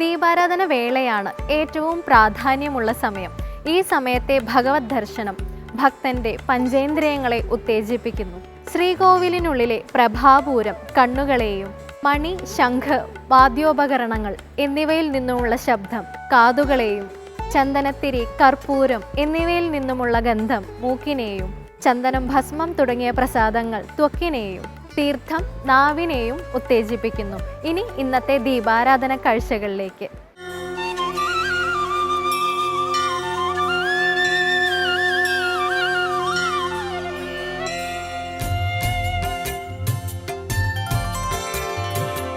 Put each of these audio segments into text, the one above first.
ദീപാരാധന വേളയാണ് ഏറ്റവും പ്രാധാന്യമുള്ള സമയം. ഈ സമയത്തെ ഭഗവത് ദർശനം ഭക്തന്റെ പഞ്ചേന്ദ്രിയങ്ങളെ ഉത്തേജിപ്പിക്കുന്നു. ശ്രീകോവിലിനുള്ളിലെ പ്രഭാപൂരം കണ്ണുകളെയും മണി ശംഖ് വാദ്യോപകരണങ്ങൾ എന്നിവയിൽ നിന്നുമുള്ള ശബ്ദം കാതുകളെയും ചന്ദനത്തിരി കർപ്പൂരം എന്നിവയിൽ നിന്നുമുള്ള ഗന്ധം മൂക്കിനെയും ചന്ദനം ഭസ്മം തുടങ്ങിയ പ്രസാദങ്ങൾ ത്വക്കിനെയും തീർത്ഥം നാവിനെയും ഉത്തേജിപ്പിക്കുന്നു. ഇനി ഇന്നത്തെ ദീപാരാധന കാഴ്ചകളിലേക്ക്.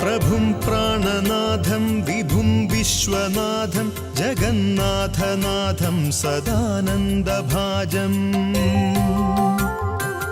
പ്രഭും പ്രാണനാഥം വിഭും വിശ്വനാഥം ജഗന്നാഥനാഥം സദാനന്ദഭാജം.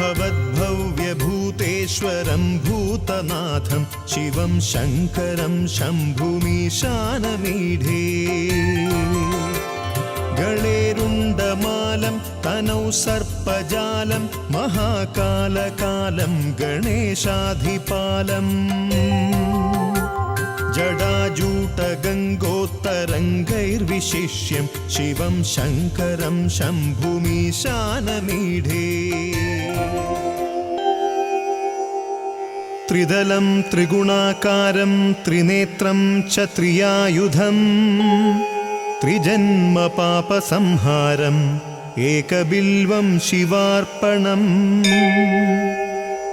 भवद्भव्यभूतेश्वरं भूतनाथं शिवं शङ्करं शम्भुमीशानमीढे गणेरुण्डमालं तनौ सर्पजालं महाकालकालं गणेशाधिपालम् जडाजूटगङ्गोत्तरङ्गैर्विशिष्यं शिवं शङ्करं शम्भुमीशानमीढे त्रिदलं त्रिगुणाकारं त्रिनेत्रं च त्रियायुधम् त्रिजन्मपापसंहारम् एकबिल्वं शिवार्पणम्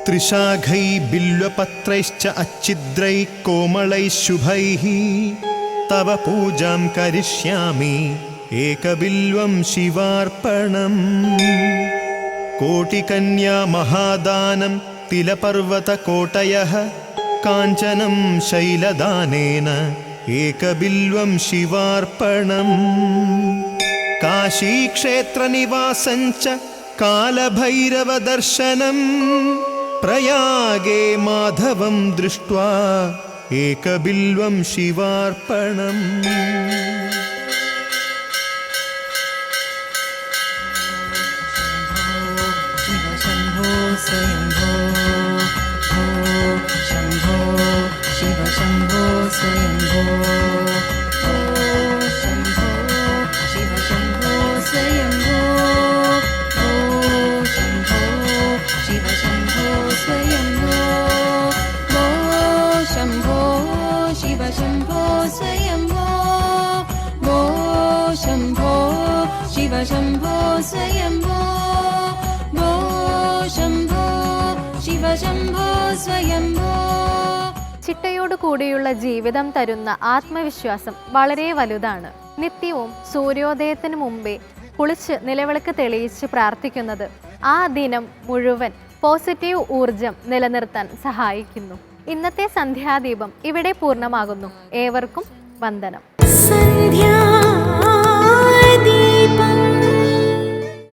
त्रिशाखै बिल्वपत्रैश्च अच्छिद्रैः कोमलैः शुभैः तव पूजां करिष्यामि एकबिल्वं शिवार्पणम् कोटिकन्या महादानं तिलपर्वतकोटयः काञ्चनं शैलदानेन एकबिल्वं शिवार्पणम् काशीक्षेत्रनिवासञ्च कालभैरवदर्शनम् പ്രയാഗേ മാധവം ദൃഷ്ട്വാ ഏകബിൽവം ശിവാർപ്പണം. ശിവശംഭോ സ്വയംഭോ ഭോ ശംഭോ ശിവശംഭോ സ്വയംഭോ ചിട്ടയോടു കൂടിയുള്ള ജീവിതം തരുന്ന ആത്മവിശ്വാസം വളരെ വലുതാണ്. നിത്യവും സൂര്യോദയത്തിന് മുമ്പേ കുളിച്ച് നിലവിളക്ക് തെളിയിച്ച് പ്രാർത്ഥിക്കുന്നത് ആ ദിനം മുഴുവൻ പോസിറ്റീവ് ഊർജം നിലനിർത്താൻ സഹായിക്കുന്നു. ഇന്നത്തെ സന്ധ്യാദീപം ഇവിടെ പൂർണമാകുന്നു. ഏവർക്കും വന്ദനം. സന്ധ്യാ people